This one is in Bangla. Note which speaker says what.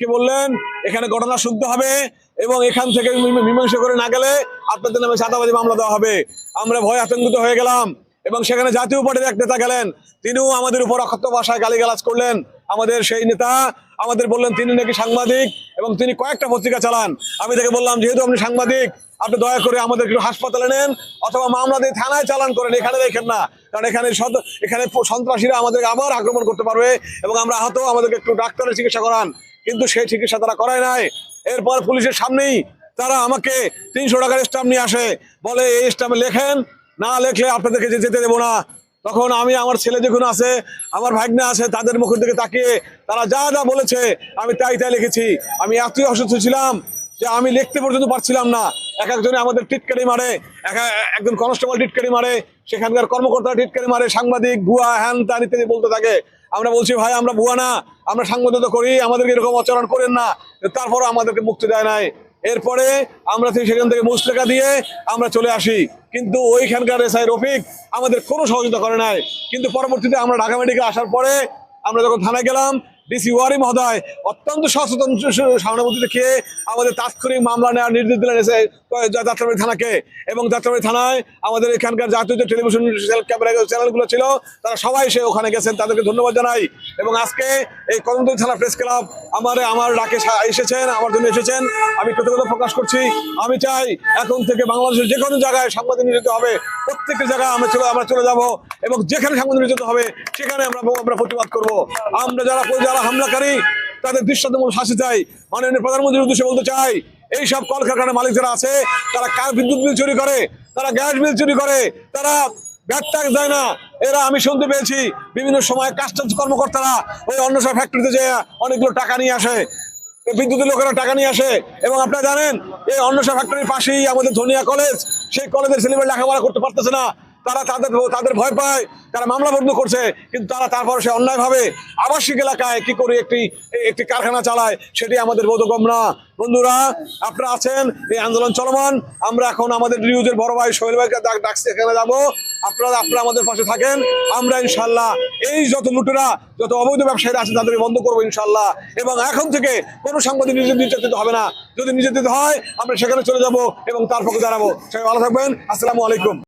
Speaker 1: কি বললেন? এখানে ঘটনা শুদ্ধ হবে এবং এখান থেকে মীমাংসা করে না গেলে আপনাদের নামে চাঁদাবাজি মামলা দেওয়া হবে। আমরা ভয় আতঙ্কিত হয়ে গেলাম এবং সেখানে জাতীয় পার্টির এক নেতা গেলেন। তিনিও আমাদের উপর অক্ষত ভাষায় গালিগালাজ করলেন। আমাদের সেই নেতা, আমাদের বললেন, তিনি নাকি সাংবাদিক এবং তিনি কয়েকটা পত্রিকা চালান। আমি তাকে বললাম, যেহেতু আপনি সাংবাদিক, আপনি দয়া করে আমাদের একটু হাসপাতালে নেন অথবা মামলা দিয়ে থানায় চালান করেন। এখানে দেখেন না। কারণ এখানে এখানে সন্ত্রাসীরা আমাদেরকে আবার আক্রমণ করতে পারবে এবং আমরা আহত। আমাদেরকে একটু ডাক্তারের চিকিৎসা করান। কিন্তু সেই চিকিৎসা তারা করায় নাই। এরপর পুলিশের সামনেই তারা আমাকে তিনশো টাকার স্টাম্প নিয়ে আসে। বলে, এই স্টাম্পে লেখেন, না লেখলে আপনাদেরকে যেতে দেবো না। তখন আমি আমার ছেলে যখন আছে, আমার ভাগ্নে আছে, তাদের মুখের দিকে তাকিয়ে তারা যা যা বলেছে, আমি তাই তাই লিখেছি। আমি এতই অসুস্থ ছিলাম যে আমি লিখতে পর্যন্ত পারছিলাম না। এক একজনে আমাদের টিটকারি মারে, এক- একজন কনস্টেবল টিটকারি মারে, সেখানকার কর্মকর্তা টিটকারি মারে, সাংবাদিক, ভুয়া, হ্যান ত্যান ইত্যাদি বলতে থাকে। আমরা বলছি, ভাই, আমরা ভুয়া না, আমরা সাংবাদিকতা করি, আমাদেরকে এরকম আচরণ করেন না। তারপরও আমাদেরকে মুক্তি দেয় নাই। এরপরে আমরা সেখান থেকে মুসলেখা দিয়ে আমরা চলে আসি। কিন্তু ওইখানকার এসআই রফিক আমাদের কোনো সহযোগিতা করে নাই। কিন্তু পরবর্তীতে আমরা ঢাকা মেডিকেল আসার পরে আমরা যখন থানায় গেলাম ডিসি ওয়ারি মহোদয় অত্যন্ত সচেতন সহানুভূতি দেখিয়ে আমাদের তাৎক্ষণিক মামলা নেওয়ার নির্দেশ দিলেন এসে যাত্রাবাড়ি থানাকে। এবং যাত্রাবাড়ি থানায় আমাদের এখানকার জাতীয় যে টেলিভিশন ক্যামেরা চ্যানেলগুলো ছিল, তারা সবাই সে ওখানে গেছেন। তাদেরকে ধন্যবাদ জানাই। এবং আজকে এই কদমতলী থানা প্রেস ক্লাব আমার আমার ডাকে এসেছেন, আমার জন্য এসেছেন। আমি কৃতজ্ঞতা প্রকাশ করছি। আমি চাই এখন থেকে বাংলাদেশের যে কোনো জায়গায় সাংবাদিক নিয়োজিত হবে। প্রত্যেকটা জায়গায় আমরা চলে আমরা চলে যাব। এবং যেখানে সাংবাদিক নিয়োজিত হবে, সেখানে আমরা আমরা প্রতিবাদ করব। আমরা যারা যারা হামলাকারী তাদের দৃষ্টান্তমূলক শাস্তি চাই মাননীয় প্রধানমন্ত্রীর উদ্দেশ্যে বলতে চাই, এই সব কলকারখানার মালিক যারা আছে, তারা কার বিদ্যুৎ বিল চুরি করে? তারা গ্যাস বিল চুরি করে? তারা ব্যাট ট্যাক্স দেয় না। এরা আমি শুনতে পেয়েছি, বিভিন্ন সময় কাস্টমস কর্মকর্তারা ওই অন্য সব ফ্যাক্টরিতে যে অনেকগুলো টাকা নিয়ে আসে। বিদ্যুতের লোকেরা টাকা নিয়ে আসে। এবং আপনারা জানেন, এই অন্য সব ফ্যাক্টরির পাশেই আমাদের ধনিয়া কলেজ সেই কলেজের ছেলেমেয়ে লেখাপড়া করতে পারতেছে না। তারা তাদের তাদের ভয় পায়, তারা মামলা বন্ধ করছে, কিন্তু তারা তারপর সে অন্যায়ভাবে আবাসিক এলাকায় কি করে একটি একটি কারখানা চালায়, সেটি আমাদের বোধগম না। বন্ধুরা, আপনারা আছেন, এই আন্দোলন চলমান। আমরা এখন আমাদের নিউজের বড় ভাই সোহেল ভাইকে ডাক- ডাকছি, এখানে যাব। আপনারা আপনারা আমাদের পাশে থাকেন। আমরা ইনশাল্লাহ এই যত লুটেরা, যত অবৈধ ব্যবসায়ীরা আছে, তাদেরকে বন্ধ করব ইনশাল্লাহ এবং এখন থেকে কোনো সাংবাদিক নিজে নির্যাতিত হবে না। যদি নির্যাতিত হয়, আমরা সেখানে চলে যাব এবং তার পক্ষে দাঁড়াবো। সবাই ভালো থাকবেন। আসসালামু আলাইকুম।